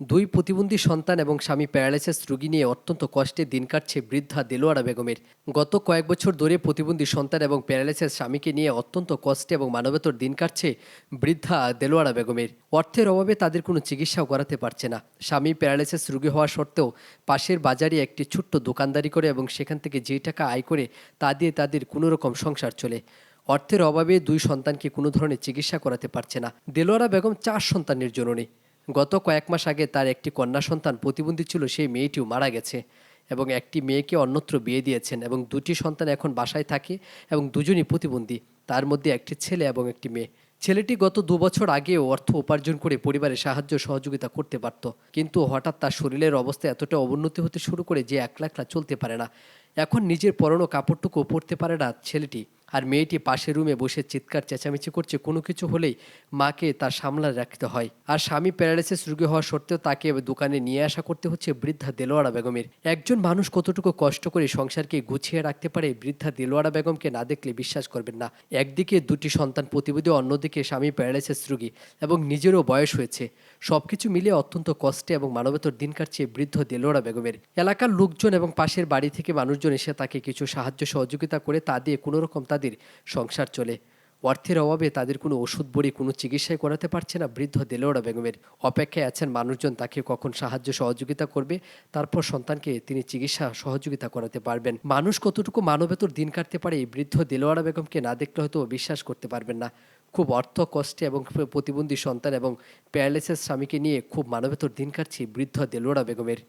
দুই প্রতিবন্ধী সন্তান এবং স্বামী প্যারালাইসিস রোগী নিয়ে অত্যন্ত কষ্টে দিন কাটছে বৃদ্ধা দেলোয়ারা বেগমের। গত কয়েক বছর ধরে প্রতিবন্ধী সন্তান এবং প্যারালাইসিস স্বামীকে নিয়ে অত্যন্ত কষ্টে এবং মানবেতর দিন কাটছে বৃদ্ধা দেলোয়ারা বেগমের। অর্থের অভাবে তাদের কোনো চিকিৎসাও করাতে পারছে না। স্বামী প্যারালাইসিস রোগী হওয়া সত্ত্বেও পাশের বাজারে একটি ছোট্ট দোকানদারি করে এবং সেখান থেকে যে টাকা আয় করে তা দিয়ে তাদের কোনো রকম সংসার চলে। অর্থের অভাবে দুই সন্তানকে কোনো ধরনের চিকিৎসা করাতে পারছে না। দেলোয়ারা বেগম চার সন্তানের জননী। গত কয়েক মাস আগে তার একটি কন্যা সন্তান প্রতিবন্ধী ছিল, সেই মেয়েটিও মারা গেছে এবং একটি মেয়েকে অন্যত্র বিয়ে দিয়েছেন এবং দুটি সন্তান এখন বাসায় থাকে এবং দুজনই প্রতিবন্ধী। তার মধ্যে একটি ছেলে এবং একটি মেয়ে। ছেলেটি গত দু বছর আগেও অর্থ উপার্জন করে পরিবারের সাহায্য সহযোগিতা করতে পারত। কিন্তু হঠাৎ তার শরীরের অবস্থা এতটা অবনতি হতে শুরু করে যে একলা একলা চলতে পারে না। এখন নিজের পরনো কাপড়টুকু পরতে পারে না ছেলেটি। আর মেয়েটি পাশের রুমে বসে চিৎকার, চেঁচামেচি করছে। কোনো কিছু হলেই মাকে তার সামলা রাখতে হয়। আর স্বামী প্যারালাইসিস রোগী হওয়া সত্ত্বেও তাকে দোকানে নিয়ে আসা করতে হচ্ছে বৃদ্ধা দেলোয়ারা বেগমের। একজন মানুষ কতটুকু কষ্ট করে সংসারকে গুছিয়ে রাখতে পারে বৃদ্ধা দেলোয়ারা বেগমকে না দেখলে বিশ্বাস করবেন না। একদিকে দুটি সন্তান প্রতিবন্ধী অন্যদিকে স্বামী প্যারালাইসিস রোগী এবং নিজেরও বয়স হয়েছে। সবকিছু মিলিয়ে অত্যন্ত কষ্টে এবং মানবতর দিন কাটছে বৃদ্ধ দেলোয়ারা বেগমের। এলাকার লোকজন এবং পাশের বাড়ি থেকে মানুষজন এসে তাকে কিছু সাহায্য সহযোগিতা করে তা দিয়ে কোনো রকম তাদের সংসার চলে। অর্থের অভাবে তাদের কোনো ওষুধ বড়ি, কোনো চিকিৎসাই করাতে পারছে না। বৃদ্ধ দেলোয়ারা বেগমের অপেক্ষায় আছেন মানুষজন, তাকে কখন সাহায্য সহযোগিতা করবে, তারপর সন্তানকে তিনি চিকিৎসা সহযোগিতা করাতে পারবেন। মানুষ কতটুকু মানবেতর দিন কাটতে পারে, এই বৃদ্ধ দেলোয়ারা বেগমকে না দেখলে হয়তো বিশ্বাস করতে পারবেন না। খুব অর্থ, কষ্টে এবং প্রতিবন্ধী সন্তান এবং প্যারালাইসিস স্বামীকে নিয়ে খুব মানবেতর দিন কাটছে বৃদ্ধ দেলোয়ারা বেগমের।